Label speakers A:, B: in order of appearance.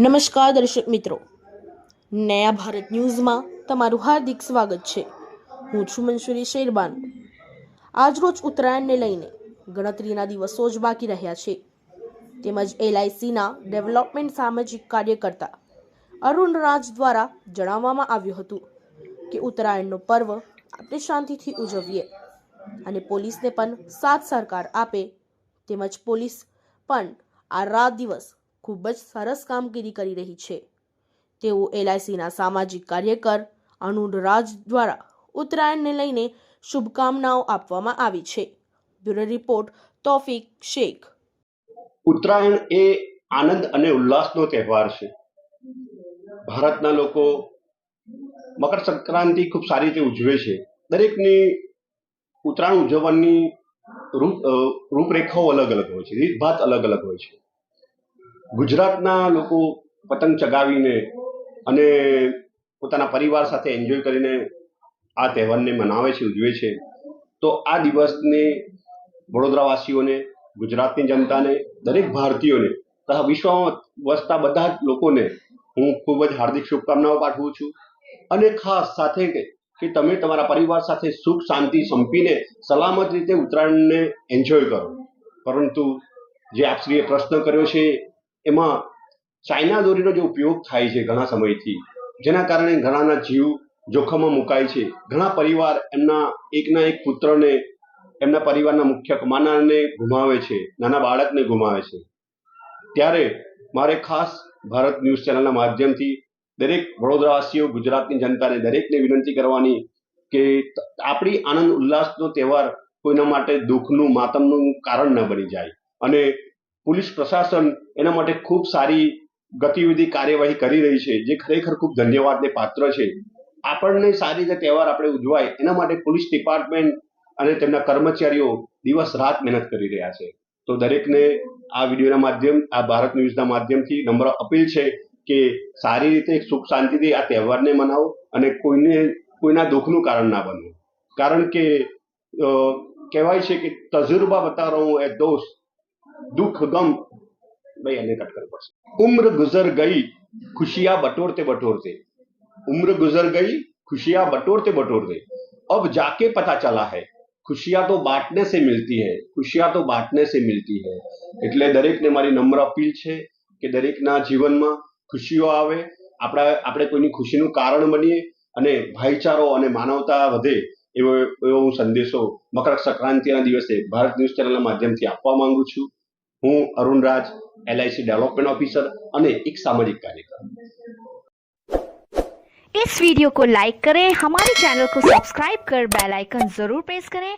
A: નમસ્કાર દર્શક મિત્રો. નયા ભારત ન્યૂઝમાં તમારું હાર્દિક સ્વાગત છે. હું છું મંશુરી શેરબાન. આજરોજ ઉત્તરાયણને લઈને ગણતરીના દિવસો જ બાકી રહ્યા છે. તેમજ એલઆઈસીના ડેવલપમેન્ટ સામાજિક કાર્યકર્તા અરુણ રાજ દ્વારા જણાવવામાં આવ્યું હતું કે ઉત્તરાયણનો પર્વ આપણે શાંતિથી ઉજવીએ અને પોલીસને પણ સાથ સહકાર આપે તેમજ પોલીસ પણ આ રાત દિવસ ખૂબ જ સરસ કામગીરી કરી રહી છે. તેઓ એલઆઈસીના સામાજિક કાર્યકર, અનુડ રાજ દ્વારા ઉત્તરાયણને લઈને શુભકામનાઓ આપવામાં આવી છે. Bureau report, Taufiq Shaikh.
B: Uttarayan એ આનંદ અને ઉલ્લાસનો તહેવાર છે. ભારતના લોકો મકર સંક્રાંતિ ખૂબ સારી રીતે ઉજવે છે. દરેકની ઉત્તરાયણ ઉજવવાની રૂપ રૂપરેખાઓ અલગ અલગ હોય છે. રીતભાત અલગ અલગ હોય છે. ગુજરાતના લોકો પતંગ ચગાવીને અને પોતાના પરિવાર સાથે એન્જોય કરીને આ તહેવારને મનાવે છે, ઉજવે છે. તો આ દિવસને વડોદરાવાસીઓને, ગુજરાતની જનતાને, દરેક ભારતીયોને, તથા વિશ્વમાં વસતા બધા જ લોકોને હું ખૂબ જ હાર્દિક શુભકામનાઓ પાઠવું છું. અને ખાસ સાથે કે તમે તમારા પરિવાર સાથે સુખ, શાંતિ સંપીને સલામત રીતે ઉત્તરાયણને એન્જોય કરો. પરંતુ જે આપશ્રીએ પ્રશ્ન કર્યો છે એમાં ચાઇના દોરીનો જે ઉપયોગ થાય છે ઘણા સમયથી, જેના કારણે ઘણાના જીવ જોખમમાં મુકાય છે. ઘણા પરિવાર એમના એકના એક પુત્રને, એમના પરિવારના મુખ્ય કમાનારને ગુમાવે છે, નાના બાળકને ગુમાવે છે. ત્યારે મારે ખાસ ભારત ન્યૂઝ ચેનલના માધ્યમથી દરેક વડોદરાવાસીઓ, ગુજરાતની જનતાને દરેકને વિનંતી કરવાની કે આપણી આનંદ ઉલ્લાસનો તહેવાર કોઈના માટે દુઃખનું, માતમનું કારણ ન બની જાય. અને પોલીસ પ્રશાસન એના માટે ખૂબ સારી ગતિવિધિ કાર્યવાહી કરી રહી છે, જે ખરેખર ખૂબ ધન્યવાદને પાત્ર છે. આપણને સારી રીતે તહેવાર આપણે ઉજવાય, એના માટે પોલીસ ડિપાર્ટમેન્ટ અને તેમના કર્મચારીઓ દિવસ રાત મહેનત કરી રહ્યા છે. તો દરેકને આ વિડીયોના માધ્યમ, આ ભારત ન્યૂઝના માધ્યમથી નમ્ર અપીલ છે કે સારી રીતે સુખ શાંતિથી આ તહેવારને મનાવો અને કોઈને, કોઈના દુઃખનું કારણ ના બનો. કારણ કે કહેવાય છે કે તજુર્બા બતા રહા એ દોસ્ત દુઃખ ગમ ભાઈ એને કટ કરવું પડશે ઉમ્ર ગુજર ગઈ ખુશિયા બટોરતે બટોરતે उम्र गुजर गई खुशियां बटोरते बटोरते अब जाके पता चला है खुशियां तो बांटने से मिलती है खुशियां तो बांटने से मिलती है એટલે દરેકને મારી નમ્ર અપીલ છે કે દરેકના જીવનમાં ખુશીઓ આવે આપણા આપણે કોઈની ખુશીનું કારણ બનીએ અને ભાઈચારો અને માનવતા વધે એવો એવો હું સંદેશો મકર સંક્રાંતિના દિવસે ભારત ન્યૂઝ ચેનલના માધ્યમથી આપવા માંગુ છું હું Arun Raj LIC development officer અને એક સામાજિક કાર્યકર
C: इस वीडियो को लाइक करें हमारे चैनल को सब्सक्राइब कर बेल आइकन जरूर प्रेस करें